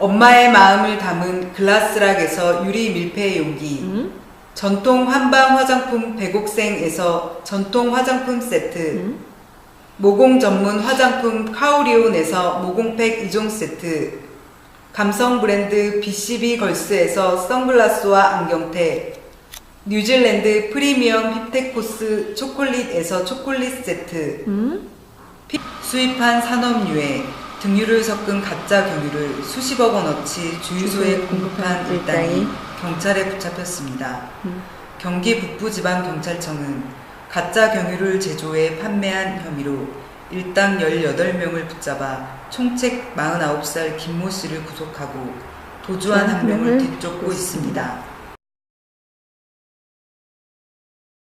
엄마의 마음을 담은 글라스락에서 유리 밀폐 용기. 음? 전통 한방 화장품 백옥생에서 전통 화장품 세트. 음? 모공 전문 화장품 카오리온에서 모공팩 2종 세트. 감성 브랜드 BCB 걸스에서 선글라스와 안경테. 뉴질랜드 프리미엄 힙테코스 초콜릿에서 초콜릿 세트. 음? 수입한 산업유해 등유를 섞은 가짜 경유를 수십억 원어치 주유소에 공급한 일당이 경찰에 붙잡혔습니다. 음. 경기 북부지방경찰청은 가짜 경유를 제조해 판매한 혐의로 일당 18명을 붙잡아 총책 49살 김모 씨를 구속하고 도주한 한 명을 뒤쫓고 있습니다.